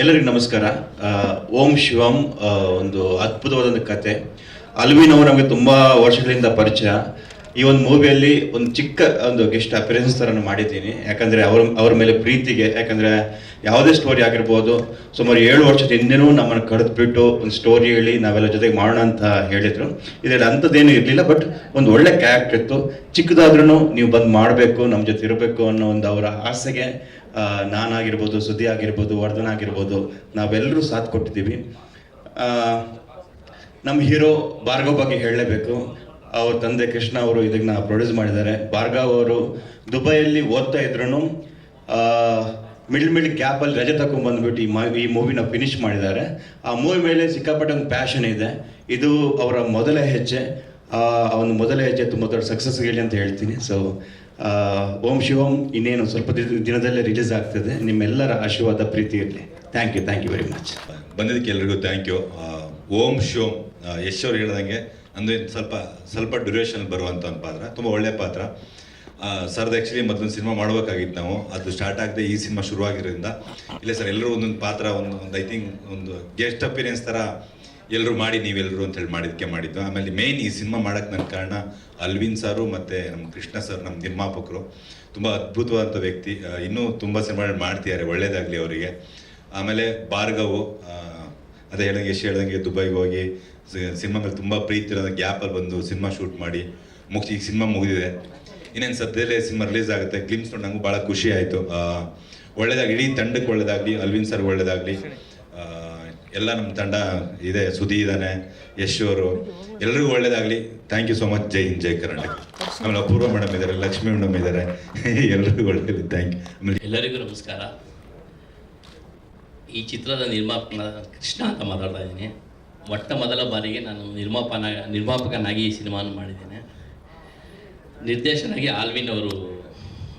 ಎಲ್ಲರಿಗೂ ನಮಸ್ಕಾರ. ಓಂ ಶಿವಂ ಒಂದು ಅದ್ಭುತವಾದ ಕತೆ. ಅಲ್ವಿನ್ ಅವರು ನಮಗೆ ತುಂಬ ವರ್ಷಗಳಿಂದ ಪರಿಚಯ. ಈ ಒಂದು ಮೂವಿಯಲ್ಲಿ ಒಂದು ಚಿಕ್ಕ ಒಂದು ಗೆಸ್ಟ್ ಅಪಿಯರೆನ್ಸ್ ಥರ ಮಾಡಿದ್ದೀನಿ. ಯಾಕಂದರೆ ಅವ್ರ ಅವ್ರ ಮೇಲೆ ಪ್ರೀತಿಗೆ, ಯಾಕಂದರೆ ಯಾವುದೇ ಸ್ಟೋರಿ ಆಗಿರ್ಬೋದು, ಸುಮಾರು ಏಳು ವರ್ಷದ ಹಿಂದೆನೂ ನಮ್ಮನ್ನು ಕರೆದ್ಬಿಟ್ಟು ಒಂದು ಸ್ಟೋರಿ ಹೇಳಿ ನಾವೆಲ್ಲ ಜೊತೆಗೆ ಮಾಡೋಣ ಅಂತ ಹೇಳಿದರು. ಇದರಲ್ಲಿ ಅಂಥದ್ದೇನು ಇರಲಿಲ್ಲ ಬಟ್ ಒಂದು ಒಳ್ಳೆ ಕ್ಯಾರೆಕ್ಟರ್ ಇತ್ತು. ಚಿಕ್ಕದಾದ್ರೂ ನೀವು ಬಂದು ಮಾಡಬೇಕು, ನಮ್ಮ ಜೊತೆ ಇರಬೇಕು ಅನ್ನೋ ಒಂದು ಅವರ ಆಸೆಗೆ ನಾನಾಗಿರ್ಬೋದು ಸುದ್ದಿ ಆಗಿರ್ಬೋದು ವರ್ಧನ್ ಆಗಿರ್ಬೋದು ನಾವೆಲ್ಲರೂ ಸಾಥ್ ಕೊಟ್ಟಿದ್ದೀವಿ. ನಮ್ಮ ಹೀರೋ ಭಾರ್ಗವ್ ಬಗ್ಗೆ ಹೇಳಲೇಬೇಕು. ಅವ್ರ ತಂದೆ ಕೃಷ್ಣ ಅವರು ಇದನ್ನ ಪ್ರೊಡ್ಯೂಸ್ ಮಾಡಿದ್ದಾರೆ. ಭಾರ್ಗವ್ ಅವರು ದುಬೈಯಲ್ಲಿ ಓದ್ತಾ ಇದ್ರು ಮಿಡ್ಲ್ ಮಿಡ್ ಕ್ಯಾಪಲ್ಲಿ ರಜೆ ತಗೊಂಡ್ಬಂದ್ಬಿಟ್ಟು ಈ ಈ ಮೂವಿನ ಫಿನಿಶ್ ಮಾಡಿದ್ದಾರೆ. ಆ ಮೂವಿ ಮೇಲೆ ಸಿಕ್ಕಾಪಟ್ಟೆ ಒಂದು ಪ್ಯಾಷನ್ ಇದೆ. ಇದು ಅವರ ಮೊದಲ ಹೆಜ್ಜೆ. ಅವನ ಮೊದಲ ಹೆಜ್ಜೆ ತುಂಬ ದೊಡ್ಡ ಸಕ್ಸಸ್ ಹೇಳಿ ಅಂತ ಹೇಳ್ತೀನಿ. ಸೊ ಓಂ ಶಿವಂ ಇನ್ನೇನು ಸ್ವಲ್ಪ ದಿನ- ದಿನದಲ್ಲೇ ರಿಲೀಸ್ ಆಗ್ತದೆ. ನಿಮ್ಮೆಲ್ಲರ ಆಶೀರ್ವಾದ ಪ್ರೀತಿ ಇರಲಿ thank you thank you very much ಬಂದಿದ್ದಕ್ಕೆ ಎಲ್ರಿಗೂ ಥ್ಯಾಂಕ್ ಯು ಓಂ ಶಿವಂ ಯಶ್ ಅವ್ರು ಹೇಳ್ದಂಗೆ ಅಂದರೆ ಸ್ವಲ್ಪ ಸ್ವಲ್ಪ ಡ್ಯೂರೇಷನ್ ಬರುವಂಥ ಒಂದು ಪಾತ್ರ, ತುಂಬ ಒಳ್ಳೆಯ ಪಾತ್ರ. ಸರ್ದು ಆ್ಯಕ್ಚುಲಿ ಮೊದಲೊಂದು ಸಿನಿಮಾ ಮಾಡಬೇಕಾಗಿತ್ತು ನಾವು. ಅದು ಸ್ಟಾರ್ಟ್ ಆಗದೆ ಈ ಸಿನಿಮಾ ಶುರುವಾಗಿರೋದ್ರಿಂದ, ಇಲ್ಲ ಸರ್, ಎಲ್ಲರೂ ಒಂದೊಂದು ಪಾತ್ರ ಒಂದು ಒಂದು ಐ ಥಿಂಕ್ ಒಂದು ಗೆಸ್ಟ್ ಅಪಿರಿಯನ್ಸ್ ಥರ ಎಲ್ಲರೂ ಮಾಡಿ ನೀವೆಲ್ಲರೂ ಅಂತ ಹೇಳಿ ಮಾಡಿದ್ದಕ್ಕೆ ಮಾಡಿದ್ದು. ಆಮೇಲೆ ಮೇನ್ ಈ ಸಿನಿಮಾ ಮಾಡಕ್ಕೆ ನನ್ನ ಕಾರಣ ಅಲ್ವಿನ್ ಸಾರು ಮತ್ತು ನಮ್ಮ ಕೃಷ್ಣ ಸರ್ ನಮ್ಮ ನಿರ್ಮಾಪಕರು. ತುಂಬ ಅದ್ಭುತವಾದಂಥ ವ್ಯಕ್ತಿ. ಇನ್ನೂ ತುಂಬ ಸಿನಿಮಾಗಳು ಮಾಡ್ತಿದ್ದಾರೆ, ಒಳ್ಳೇದಾಗಲಿ ಅವರಿಗೆ. ಆಮೇಲೆ ಭಾರ್ಗವು ಅದೇ ಹೇಳ್ದಂಗೆ ಎಷ್ಟು ಹೇಳ್ದಂಗೆ ದುಬೈಗೆ ಹೋಗಿ ಸಿನಿಮಾ ಮೇಲೆ ತುಂಬ ಪ್ರೀತಿ ಇರೋದ ಗ್ಯಾಪಲ್ಲಿ ಬಂದು ಸಿನಿಮಾ ಶೂಟ್ ಮಾಡಿ, ಮುಗಿಸಿ, ಈಗ ಸಿನಿಮಾ ಮುಗಿದಿದೆ. ಇನ್ನೇನು ಸದ್ಯದಲ್ಲೇ ಸಿನಿಮಾ ರಿಲೀಸ್ ಆಗುತ್ತೆ ಕ್ಲಿಮ್ಸ್ ನೋಡಿ ನಂಗೂ ಭಾಳ ಖುಷಿ ಆಯಿತು. ಒಳ್ಳೇದಾಗಿ ಇಡೀ ತಂಡಕ್ಕೆ ಒಳ್ಳೇದಾಗಲಿ, ಅಲ್ವಿನ್ ಸರ್ ಒಳ್ಳೇದಾಗಲಿ. ಎಲ್ಲ ನಮ್ಮ ತಂಡ ಇದೆ ಸುದಿ ಇದ್ದಾನೆ ಯಶ್ ಅವರು. ಎಲ್ರಿಗೂ ಒಳ್ಳೇದಾಗಲಿ. ಥ್ಯಾಂಕ್ ಯು ಸೋ ಮಚ್ ಜೈ ಹಿಂದ್, ಜೈ ಕರ್ನಾಟಕ. ಆಮೇಲೆ ಅಪೂರ್ವ ಮೇಡಮ್ ಇದ್ದಾರೆ ಲಕ್ಷ್ಮಿ ಮೇಡಮ್ ಇದ್ದಾರೆ ಎಲ್ರಿಗೂ ಒಳ್ಳೇದು. ಥ್ಯಾಂಕ್ ಯು ಎಲ್ಲರಿಗೂ ನಮಸ್ಕಾರ. ಈ ಚಿತ್ರದ ನಿರ್ಮಾಪನ ಕೃಷ್ಣ ಅಂತ ಮಾತಾಡ್ತಾ ಇದ್ದೀನಿ. ಮೊಟ್ಟ ಮೊದಲ ಬಾರಿಗೆ ನಾನು ನಿರ್ಮಾಪನ, ನಿರ್ಮಾಪಕನಾಗಿ ಈ ಸಿನಿಮಾನ ಮಾಡಿದ್ದೇನೆ. ನಿರ್ದೇಶನಾಗಿ ಆಲ್ವಿನ್ ಅವರು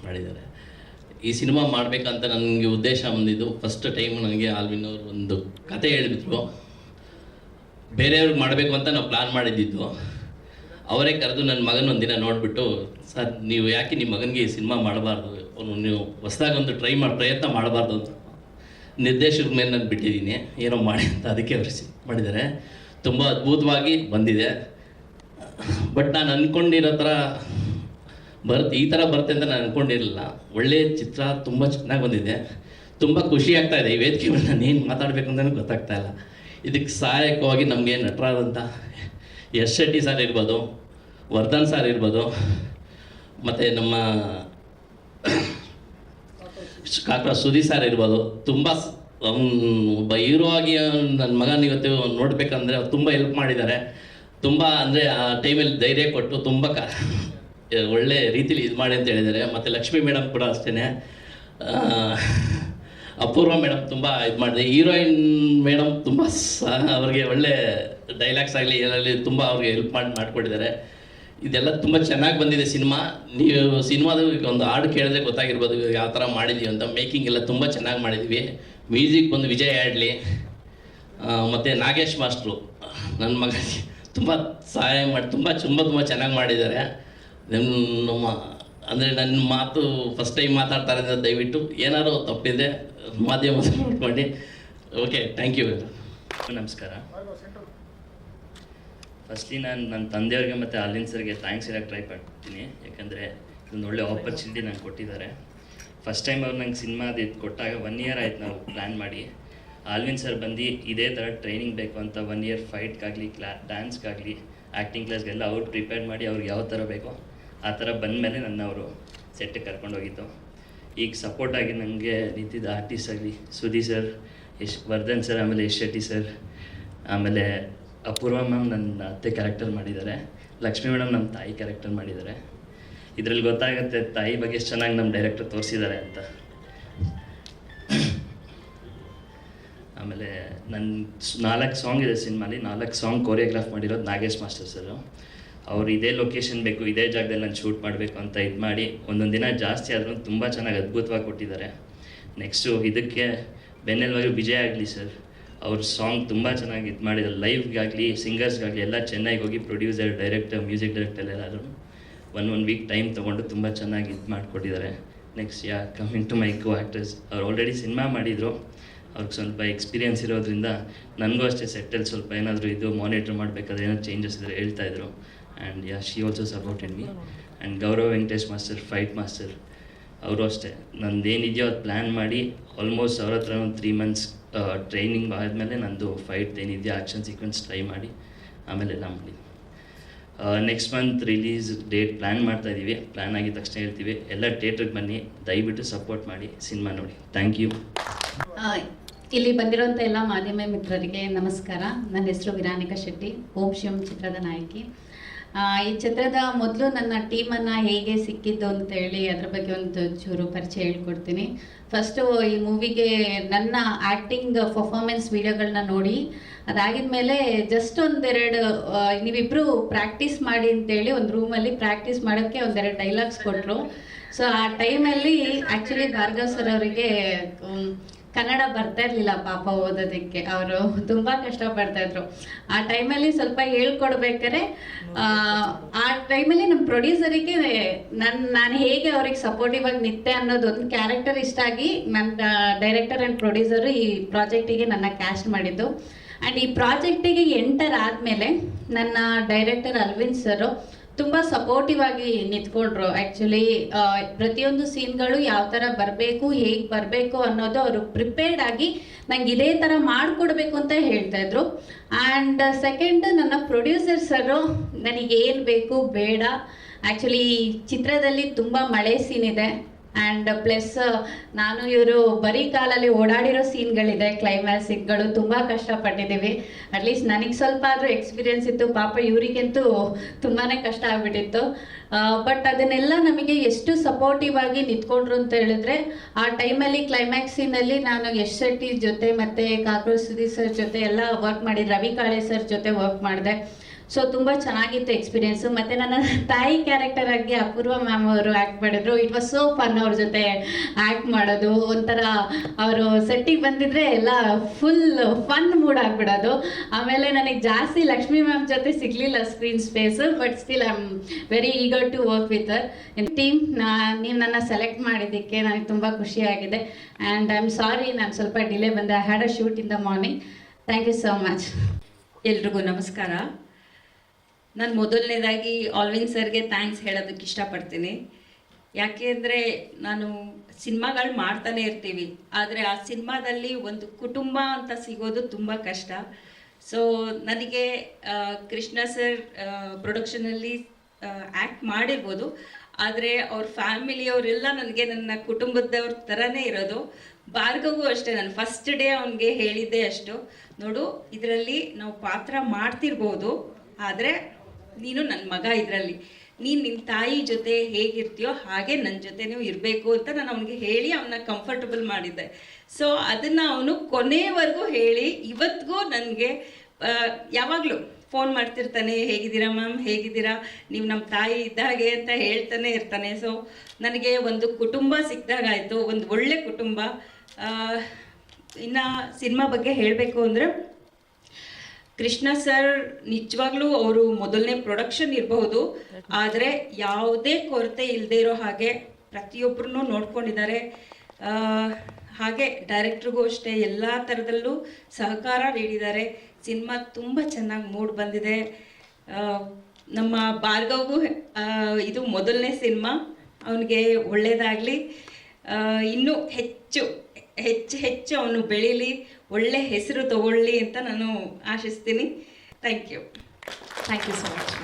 ಮಾಡಿದ್ದಾರೆ. ಈ ಸಿನಿಮಾ ಮಾಡಬೇಕಂತ ನನಗೆ ಉದ್ದೇಶ ಬಂದಿದ್ದು. ಫಸ್ಟ್ ಟೈಮ್ ನನಗೆ ಆಲ್ವಿನ್ ಅವರು ಒಂದು ಕತೆ ಹೇಳಿಬಿಟ್ರು ಬೇರೆಯವ್ರಿಗೆ ಮಾಡಬೇಕು ಅಂತ ನಾವು ಪ್ಲ್ಯಾನ್ ಮಾಡಿದ್ದಿದ್ದು. ಅವರೇ ಕರೆದು ನನ್ನ ಮಗನ ಒಂದಿನ ನೋಡಿಬಿಟ್ಟು, ಸರ್, ನೀವು ಯಾಕೆ ನಿಮ್ಮ ಮಗನಿಗೆ ಈ ಸಿನಿಮಾ ಮಾಡಬಾರ್ದು? ಅವನು ನೀವು ಹೊಸ್ದಾಗಿ ಒಂದು ಟ್ರೈ ಮಾಡಿ, ಪ್ರಯತ್ನ ಮಾಡಬಾರ್ದು ಅಂತ ನಿರ್ದೇಶಕರ ಮೇಲೆ ನಾನು ಬಿಟ್ಟಿದ್ದೀನಿ. ಏನೋ ಮಾಡಿ ಅಂತ ಅದಕ್ಕೆ ಅವರು ಮಾಡಿದ್ದಾರೆ. ತುಂಬ ಅದ್ಭುತವಾಗಿ ಬಂದಿದೆ. ಬಟ್ ನಾನು ಅಂದ್ಕೊಂಡಿರೋ ಥರ ಬರುತ್ತೆ, ಈ ಥರ ಬರುತ್ತೆ ಅಂತ ನಾನು ಅಂದ್ಕೊಂಡಿರಲಿಲ್ಲ ಒಳ್ಳೆಯ ಚಿತ್ರ ತುಂಬ ಚೆನ್ನಾಗಿ ಬಂದಿದೆ. ತುಂಬ ಖುಷಿ ಆಗ್ತಾ ಇದೆ. ಈ ವೇದಿಕೆ ಮೇಲೆ ನಾನು ಏನು ಮಾತಾಡಬೇಕು ಅಂತಲೂ ಗೊತ್ತಾಗ್ತಾ ಇಲ್ಲ. ಇದಕ್ಕೆ ಸಹಾಯಕವಾಗಿ ನಮಗೆ ನಟರಾದಂಥ ಯಶ್ ಶೆಟ್ಟಿ ಸರ್ ಇರ್ಬೋದು, ವರ್ಧನ್ ಸರ್ ಇರ್ಬೋದು, ಮತ್ತು ನಮ್ಮ ಕಾಕ್ರ ಸುದಿ ಸರ್ ಇರ್ಬೋದು. ತುಂಬ ಒಬ್ಬ ಹೀರೋ ಆಗಿ ನನ್ನ ಮಗನ ಇವತ್ತು ನೋಡ್ಬೇಕಂದ್ರೆ ಅವ್ರು ತುಂಬ ಹೆಲ್ಪ್ ಮಾಡಿದ್ದಾರೆ. ತುಂಬ ಅಂದರೆ ಆ ಟೈಮಲ್ಲಿ ಧೈರ್ಯ ಕೊಟ್ಟು ತುಂಬ ಕ ಒಳ್ಳೆ ರೀತಿಲಿ ಇದು ಮಾಡಿ ಅಂತ ಹೇಳಿದ್ದಾರೆ. ಮತ್ತು ಲಕ್ಷ್ಮಿ ಮೇಡಮ್ ಕೂಡ ಅಷ್ಟೇ ಅಪೂರ್ವ ಮೇಡಮ್ ತುಂಬ ಇದು ಮಾಡಿದೆ. ಹೀರೋಯಿನ್ ಮೇಡಮ್ ತುಂಬ ಅವರಿಗೆ ಒಳ್ಳೆ ಡೈಲಾಗ್ಸ್ ಆಗಲಿ, ಏನಾಗಲಿ ತುಂಬ ಅವ್ರಿಗೆ ಹೆಲ್ಪ್ ಮಾಡಿ ಮಾಡಿಕೊಟ್ಟಿದ್ದಾರೆ. ಇದೆಲ್ಲ ತುಂಬ ಚೆನ್ನಾಗಿ ಬಂದಿದೆ ಸಿನಿಮಾ. ನೀವು ಸಿನಿಮಾದ ಒಂದು ಹಾಡು ಕೇಳಿದ್ರೆ ಗೊತ್ತಾಗಿರ್ಬೋದು ಯಾವ ಥರ ಮಾಡಿದ್ದೀವಿ ಅಂತ. ಮೇಕಿಂಗ್ ಎಲ್ಲ ತುಂಬ ಚೆನ್ನಾಗಿ ಮಾಡಿದ್ವಿ. ಮ್ಯೂಸಿಕ್ ಬಂದು ವಿಜಯ್ ಆಡಲಿ. ಮತ್ತು ನಾಗೇಶ್ ಮಾಸ್ಟ್ರು ನನ್ನ ಮಗ, ತುಂಬ ಸಹಾಯ ಮಾಡಿ ತುಂಬ ತುಂಬ ತುಂಬ ಚೆನ್ನಾಗಿ ಮಾಡಿದ್ದಾರೆ. ನಮ್ಮ ಅಂದರೆ ನನ್ನ ಮಾತು ಫಸ್ಟ್ ಟೈಮ್ ಮಾತಾಡ್ತಾ ಇರೋದ್ರಿಂದ ದಯವಿಟ್ಟು ಏನಾದ್ರು ತಪ್ಪಿದೆ ಮಾಧ್ಯಮ ನೋಡ್ಕೊಂಡು ಓಕೆ ಥ್ಯಾಂಕ್ ಯು ನಮಸ್ಕಾರ. ಫಸ್ಟ್ಲಿ ನಾನು ನನ್ನ ತಂದೆಯವ್ರಿಗೆ ಮತ್ತು ಅಲ್ಲಿನ್ ಸರ್ಗೆ ಥ್ಯಾಂಕ್ಸ್ ಹೇಳಕ್ಕೆ ಟ್ರೈ ಮಾಡ್ತೀನಿ ಯಾಕಂದರೆ ಇದೊಂದು ಒಳ್ಳೆ ಆಪರ್ಚುನಿಟಿ ನಂಗೆ ಕೊಟ್ಟಿದ್ದಾರೆ. ಫಸ್ಟ್ ಟೈಮ್ ಅವ್ರು ನಂಗೆ ಸಿನಿಮಾದ ಇದು ಕೊಟ್ಟಾಗ ಒನ್ ಇಯರ್ ಆಯ್ತು ನಾವು ಪ್ಲ್ಯಾನ್ ಮಾಡಿ. ಆಲ್ವಿನ್ ಸರ್ ಬಂದು ಇದೇ ಥರ ಟ್ರೈನಿಂಗ್ ಬೇಕು ಅಂತ ಒನ್ ಇಯರ್ ಫೈಟ್ಗಾಗಲಿ ಕ್ಲಾ ಡ್ಯಾನ್ಸ್ಗಾಗಲಿ ಆ್ಯಕ್ಟಿಂಗ್ ಕ್ಲಾಸ್ಗೆಲ್ಲ ಅವ್ರು ಪ್ರಿಪೇರ್ ಮಾಡಿ ಅವ್ರಿಗೆ ಯಾವ ಥರ ಬೇಕೋ ಆ ಥರ ಬಂದಮೇಲೆ ನನ್ನ ಅವರು ಸೆಟ್ಟಿಗೆ ಕರ್ಕೊಂಡು ಹೋಗಿದ್ದು ಈಗ ಸಪೋರ್ಟ್ ಆಗಿ ನನಗೆ ನಿಂತಿದ್ದ ಆರ್ಟಿಸ್ಟ್ ಆಗಲಿ ಸುಧೀ ಸರ್ ಯಶ್, ವರ್ಧನ್ ಸರ್ ಆಮೇಲೆ ಯಶ್ ಶೆಟ್ಟಿ ಸರ್ ಆಮೇಲೆ ಅಪೂರ್ವ ಮ್ಯಾಮ್ ನನ್ನ ಅತ್ತೆ ಕ್ಯಾರೆಕ್ಟರ್ ಮಾಡಿದ್ದಾರೆ. ಲಕ್ಷ್ಮಿ ಮೇಡಮ್ ನಮ್ಮ ತಾಯಿ ಕ್ಯಾರೆಕ್ಟರ್ ಮಾಡಿದ್ದಾರೆ. ಇದರಲ್ಲಿ ಗೊತ್ತಾಗುತ್ತೆ ತಾಯಿ ಬಗ್ಗೆ ಎಷ್ಟು ಚೆನ್ನಾಗಿ ನಮ್ಮ ಡೈರೆಕ್ಟರ್ ತೋರಿಸಿದ್ದಾರೆ ಅಂತ. ಆಮೇಲೆ ನನ್ನ ನಾಲ್ಕು ಸಾಂಗ್ ಇದೆ ಸಿನಿಮಾಲಿ, ನಾಲ್ಕು ಸಾಂಗ್ ಕೊರಿಯೋಗ್ರಾಫ್ ಮಾಡಿರೋದು ನಾಗೇಶ್ ಮಾಸ್ಟರ್ ಸರ್ ಅವ್ರು ಇದೇ ಲೊಕೇಶನ್ ಬೇಕು, ಇದೇ ಜಾಗದಲ್ಲಿ ನಾನು ಶೂಟ್ ಮಾಡಬೇಕು ಅಂತ ಇದು ಮಾಡಿ ಒಂದೊಂದು ದಿನ ಜಾಸ್ತಿ ಆದ್ರೂ ತುಂಬ ಚೆನ್ನಾಗಿ ಅದ್ಭುತವಾಗಿ ಕೊಟ್ಟಿದ್ದಾರೆ. ನೆಕ್ಸ್ಟು ಇದಕ್ಕೆ ಬೆನ್ನೆಲುವಾಗಿ ವಿಜಯ ಆಗಲಿ ಸರ್ ಅವ್ರ ಸಾಂಗ್ ತುಂಬ ಚೆನ್ನಾಗಿ ಇದು ಮಾಡಿದ್ದಾರೆ. ಲೈವ್ಗಾಗಲಿ ಸಿಂಗರ್ಸ್ಗಾಗಲಿ ಎಲ್ಲ ಚೆನ್ನಾಗಿ ಹೋಗಿ ಪ್ರೊಡ್ಯೂಸರ್ ಡೈರೆಕ್ಟರ್ ಮ್ಯೂಸಿಕ್ ಡೈರೆಕ್ಟರ್ ಎಲ್ಲರೂ ಒನ್ ಒನ್ ವೀಕ್ ಟೈಮ್ ತೊಗೊಂಡು ತುಂಬ ಚೆನ್ನಾಗಿ ಇದು ಮಾಡಿಕೊಟ್ಟಿದ್ದಾರೆ. Next yeah coming to my co actors ಅವ್ರು ಆಲ್ರೆಡಿ ಸಿನಿಮಾ ಮಾಡಿದರು. ಅವ್ರಿಗೆ ಸ್ವಲ್ಪ ಎಕ್ಸ್ಪೀರಿಯನ್ಸ್ ಇರೋದ್ರಿಂದ ನನಗೂ ಅಷ್ಟೇ ಸೆಟ್ಟಲ್ಲಿ ಸ್ವಲ್ಪ ಏನಾದರೂ ಇದು ಮಾನಿಟ್ರ್ ಮಾಡಬೇಕಾದ್ರೆ ಏನಾದ್ರು ಚೇಂಜಸ್ ಇದ್ದರೆ ಹೇಳ್ತಾಯಿದ್ರು and yeah she also supported me and Gaurav Venkatesh master fight master ಅವರು ಅಷ್ಟೇ. ನಂದು ಏನಿದೆಯೋ ಅದು ಪ್ಲ್ಯಾನ್ ಮಾಡಿ ಆಲ್ಮೋಸ್ಟ್ ಅವ್ರ ಹತ್ರ ಒಂದು ತ್ರೀ ಮಂತ್ಸ್ ಟ್ರೈನಿಂಗ್ ಆದಮೇಲೆ ನಂದು ಫೈಟ್ ಏನಿದೆಯೋ ಆ್ಯಕ್ಷನ್ ಸೀಕ್ವೆನ್ಸ್ ಟ್ರೈ ಮಾಡಿ ಆಮೇಲೆ ಎಲ್ಲ ಮಾಡಿ. Next month release date plan ಮಾಡ್ತಾ ಇದ್ದೀವಿ ಪ್ಲ್ಯಾನ್ ಆಗಿದ ತಕ್ಷಣ ಹೇಳ್ತೀವಿ. ಎಲ್ಲ ಥಿಯೇಟ್ರಿಗೆ ಬನ್ನಿ. ದಯವಿಟ್ಟು ಸಪೋರ್ಟ್ ಮಾಡಿ ಸಿನಿಮಾ ನೋಡಿ. ಥ್ಯಾಂಕ್ ಯು ಇಲ್ಲಿ ಬಂದಿರೋಂಥ ಎಲ್ಲ ಮಾಧ್ಯಮ ಮಿತ್ರರಿಗೆ ನಮಸ್ಕಾರ. ನನ್ನ ಹೆಸರು ವಿರಾನಿಕಾ ಶೆಟ್ಟಿ. ಓಂ ಶಿವಂ ಚಿತ್ರದ ನಾಯಕಿ. ಈ ಚಿತ್ರದ ಮೊದಲು ನನ್ನ ಟೀಮನ್ನು ಹೇಗೆ ಸಿಕ್ಕಿದ್ದು ಅಂತೇಳಿ ಅದ್ರ ಬಗ್ಗೆ ಒಂದು ಚೂರು ಪರಿಚಯ ಹೇಳ್ಕೊಡ್ತೀನಿ. ಫಸ್ಟು ಈ ಮೂವಿಗೆ ನನ್ನ ಆ್ಯಕ್ಟಿಂಗ್ ಪರ್ಫಾರ್ಮೆನ್ಸ್ ವೀಡಿಯೋಗಳನ್ನ ನೋಡಿ, ಅದಾಗಿದ ಮೇಲೆ ಜಸ್ಟ್ ಒಂದೆರಡು ನೀವಿಬ್ರು ಪ್ರಾಕ್ಟೀಸ್ ಮಾಡಿ ಅಂತೇಳಿ ಒಂದು ರೂಮಲ್ಲಿ ಪ್ರಾಕ್ಟೀಸ್ ಮಾಡೋಕ್ಕೆ ಒಂದೆರಡು ಡೈಲಾಗ್ಸ್ ಕೊಟ್ಟರು ಸೊ ಆ ಟೈಮಲ್ಲಿ ಆ್ಯಕ್ಚುಲಿ ಭಾರ್ಗವ್ ಸರ್ ಅವರಿಗೆ ಕನ್ನಡ ಬರ್ತಾ ಇರಲಿಲ್ಲ ಪಾಪ ಓದೋದಕ್ಕೆ. ಅವರು ತುಂಬ ಕಷ್ಟಪಡ್ತಾ ಇದ್ರು. ಆ ಟೈಮಲ್ಲಿ ಸ್ವಲ್ಪ ಹೇಳ್ಕೊಡ್ಬೇಕಾದ್ರೆ ಆ, ಟೈಮಲ್ಲಿ ನಮ್ಮ ಪ್ರೊಡ್ಯೂಸರಿಗೆ ನನ್ನ ನಾನು ಹೇಗೆ ಅವ್ರಿಗೆ ಸಪೋರ್ಟಿವ್ ಆಗಿ ನಿಂತೆ ಅನ್ನೋದು ಒಂದು ಕ್ಯಾರೆಕ್ಟರ್ ಇಷ್ಟ ಆಗಿ ನನ್ನ ಡೈರೆಕ್ಟರ್ ಆ್ಯಂಡ್ ಪ್ರೊಡ್ಯೂಸರು ಈ ಪ್ರಾಜೆಕ್ಟಿಗೆ ನನ್ನ ಕ್ಯಾಸ್ಟ್ ಮಾಡಿದ್ದು. ಆ್ಯಂಡ್ ಈ ಪ್ರಾಜೆಕ್ಟಿಗೆ ಎಂಟರ್ ಆದಮೇಲೆ ನನ್ನ ಡೈರೆಕ್ಟರ್ ಅರವಿಂದ್ ಸರು ತುಂಬ ಸಪೋರ್ಟಿವ್ ಆಗಿ ನಿಂತ್ಕೊಂಡ್ರು. ಆ್ಯಕ್ಚುಲಿ ಪ್ರತಿಯೊಂದು ಸೀನ್ಗಳು ಯಾವ ಥರ ಬರಬೇಕು, ಹೇಗೆ ಬರಬೇಕು ಅನ್ನೋದು ಅವರು ಪ್ರಿಪೇರ್ಡ್ ಆಗಿ ನಂಗೆ ಇದೇ ಥರ ಮಾಡಿಕೊಡ್ಬೇಕು ಅಂತ ಹೇಳ್ತಾ ಇದ್ರು. ಆ್ಯಂಡ್ ಸೆಕೆಂಡ್ ನನ್ನ ಪ್ರೊಡ್ಯೂಸರ್ ಸರು ನನಗೆ ಏನು ಬೇಕು ಬೇಡ. ಆ್ಯಕ್ಚುಲಿ ಚಿತ್ರದಲ್ಲಿ ತುಂಬ ಮಳೆ ಸೀನ್ ಇದೆ. ಆ್ಯಂಡ್ ಪ್ಲಸ್ ನಾನು ಇವರು ಬರೀ ಕಾಲಲ್ಲಿ ಓಡಾಡಿರೋ ಸೀನ್ಗಳಿದೆ ಕ್ಲೈಮ್ಯಾಕ್ಸಿಕ್ಗಳು ತುಂಬ ಕಷ್ಟಪಟ್ಟಿದ್ದೀವಿ. ಅಟ್ಲೀಸ್ಟ್ ನನಗೆ ಸ್ವಲ್ಪ ಆದರೂ ಎಕ್ಸ್ಪೀರಿಯನ್ಸ್ ಇತ್ತು. ಪಾಪ ಇವರಿಗಂತೂ ತುಂಬಾ ಕಷ್ಟ ಆಗ್ಬಿಟ್ಟಿತ್ತು. ಬಟ್ ಅದನ್ನೆಲ್ಲ ನಮಗೆ ಎಷ್ಟು ಸಪೋರ್ಟಿವ್ ಆಗಿ ನಿಂತ್ಕೊಂಡ್ರು ಅಂತ ಹೇಳಿದ್ರೆ, ಆ ಟೈಮಲ್ಲಿ ಕ್ಲೈಮ್ಯಾಕ್ಸ್ ಸೀನಲ್ಲಿ ನಾನು ಯಶ್ ಶೆಟ್ಟಿ ಜೊತೆ ಮತ್ತು ಕಾಕ್ರೋಚ್ ಸುದೀಪ್ ಸರ್ ಜೊತೆ ಎಲ್ಲ ವರ್ಕ್ ಮಾಡಿ, ರವಿ ಕಾಳೆ ಸರ್ ಜೊತೆ ವರ್ಕ್ ಮಾಡಿದೆ. ಸೊ ತುಂಬ ಚೆನ್ನಾಗಿತ್ತು ಎಕ್ಸ್ಪೀರಿಯೆನ್ಸು ಮತ್ತು ನನ್ನ ತಾಯಿ ಕ್ಯಾರೆಕ್ಟರ್ ಆಗಿ ಅಪೂರ್ವ ಮ್ಯಾಮ್ ಅವರು ಆ್ಯಕ್ಟ್ ಮಾಡಿದ್ರು. ಇಟ್ ವಾಸ್ ಸೋ ಫನ್ ಅವ್ರ ಜೊತೆ ಆ್ಯಕ್ಟ್ ಮಾಡೋದು. ಒಂಥರ ಅವರು ಸೆಟ್ಟಿಗೆ ಬಂದಿದ್ರೆ ಎಲ್ಲ ಫುಲ್ ಫನ್ ಮೂಡ್ ಆಗಿಬಿಡೋದು. ಆಮೇಲೆ ನನಗೆ ಜಾಸ್ತಿ ಲಕ್ಷ್ಮಿ ಮ್ಯಾಮ್ ಜೊತೆ ಸಿಗಲಿಲ್ಲ screen space but still I am very eager to work with our team ನಾ, ನೀವು ನನ್ನ ಸೆಲೆಕ್ಟ್ ಮಾಡಿದ್ದಕ್ಕೆ ನನಗೆ ತುಂಬ ಖುಷಿಯಾಗಿದೆ ಆ್ಯಂಡ್ ಐ ಆಮ್ ಸಾರಿ ನಾನು ಸ್ವಲ್ಪ ಡಿಲೇ ಬಂದೆ. I had a shoot in the morning thank you so much ಎಲ್ರಿಗೂ ನಮಸ್ಕಾರ. ನಾನು ಮೊದಲನೇದಾಗಿ ಆಲ್ವಿನ್ ಸರ್ಗೆ ಥ್ಯಾಂಕ್ಸ್ ಹೇಳೋದಕ್ಕೆ ಇಷ್ಟಪಡ್ತೀನಿ. ಯಾಕೆ ಅಂದರೆ ನಾನು ಸಿನಿಮಾಗಳು ಮಾಡ್ತಾನೆ ಇರ್ತೀವಿ. ಆದರೆ ಆ ಸಿನಿಮಾದಲ್ಲಿ ಒಂದು ಕುಟುಂಬ ಅಂತ ಸಿಗೋದು ತುಂಬ ಕಷ್ಟ. ಸೊ ನನಗೆ ಕೃಷ್ಣ ಸರ್ ಪ್ರೊಡಕ್ಷನಲ್ಲಿ ಆ್ಯಕ್ಟ್ ಮಾಡಿರ್ಬೋದು. ಆದರೆ ಅವ್ರ ಫ್ಯಾಮಿಲಿಯವರೆಲ್ಲ ನನಗೆ ನನ್ನ ಕುಟುಂಬದವ್ರ ಥರನೇ ಇರೋದು. ಭಾರ್ಗವು ಅಷ್ಟೇ, ನಾನು ಫಸ್ಟ್ ಡೇ ಅವನಿಗೆ ಹೇಳಿದ್ದೆ ಅಷ್ಟು. ನೋಡು, ಇದರಲ್ಲಿ ನಾವು ಪಾತ್ರ ಮಾಡ್ತಿರ್ಬೋದು. ಆದರೆ ನೀನು ನನ್ನ ಮಗ ಇದರಲ್ಲಿ. ನೀನು ನಿನ್ನ ತಾಯಿ ಜೊತೆ ಹೇಗಿರ್ತೀಯೋ ಹಾಗೆ ನನ್ನ ಜೊತೆ ನೀವು ಇರಬೇಕು ಅಂತ ನಾನು ಅವನಿಗೆ ಹೇಳಿ ಅವನ್ನ ಕಂಫರ್ಟಬಲ್ ಮಾಡಿದ್ದೆ. ಸೊ ಅದನ್ನು ಅವನು ಕೊನೆಯವರೆಗೂ ಹೇಳಿ ಇವತ್ತಿಗೂ ನನಗೆ ಯಾವಾಗಲೂ ಫೋನ್ ಮಾಡ್ತಿರ್ತಾನೆ, ಹೇಗಿದ್ದೀರಾ ಮ್ಯಾಮ್ ಹೇಗಿದ್ದೀರಾ? ನೀವು ನಮ್ಮ ತಾಯಿ ಇದ್ದಾಗೆ ಅಂತ ಹೇಳ್ತಾನೆ ಇರ್ತಾನೆ. ಸೊ ನನಗೆ ಒಂದು ಕುಟುಂಬ ಸಿಕ್ಕಿದಾಗಾಯಿತು ಒಂದು ಒಳ್ಳೆ ಕುಟುಂಬ. ಇನ್ನು ಸಿನಿಮಾ ಬಗ್ಗೆ ಹೇಳಬೇಕು ಅಂದರೆ ಕೃಷ್ಣ ಸರ್ ನಿಜವಾಗ್ಲೂ ಅವರು ಮೊದಲನೇ ಪ್ರೊಡಕ್ಷನ್ ಇರಬಹುದು. ಆದರೆ ಯಾವುದೇ ಕೊರತೆ ಇಲ್ಲದೆ ಇರೋ ಹಾಗೆ ಪ್ರತಿಯೊಬ್ಬರೂ ನೋಡ್ಕೊಂಡಿದ್ದಾರೆ. ಹಾಗೆ ಡೈರೆಕ್ಟ್ರಿಗೂ ಅಷ್ಟೇ ಎಲ್ಲ ಥರದಲ್ಲೂ ಸಹಕಾರ ನೀಡಿದ್ದಾರೆ. ಸಿನಿಮಾ ತುಂಬ ಚೆನ್ನಾಗಿ ಮೂಡ್ ಬಂದಿದೆ. ನಮ್ಮ ಭಾರ್ಗವ್ಗೂ ಇದು ಮೊದಲನೇ ಸಿನಿಮಾ. ಅವನಿಗೆ ಒಳ್ಳೆಯದಾಗಲಿ ಇನ್ನೂ ಹೆಚ್ಚು ಹೆಚ್ಚು ಹೆಚ್ಚು ಅವನು ಬೆಳೀಲಿ. ಒಳ್ಳೆ ಹೆಸರು ತಗೊಳ್ಳಿ ಅಂತ ನಾನು ಆಶಿಸ್ತೀನಿ. Thank you thank you so much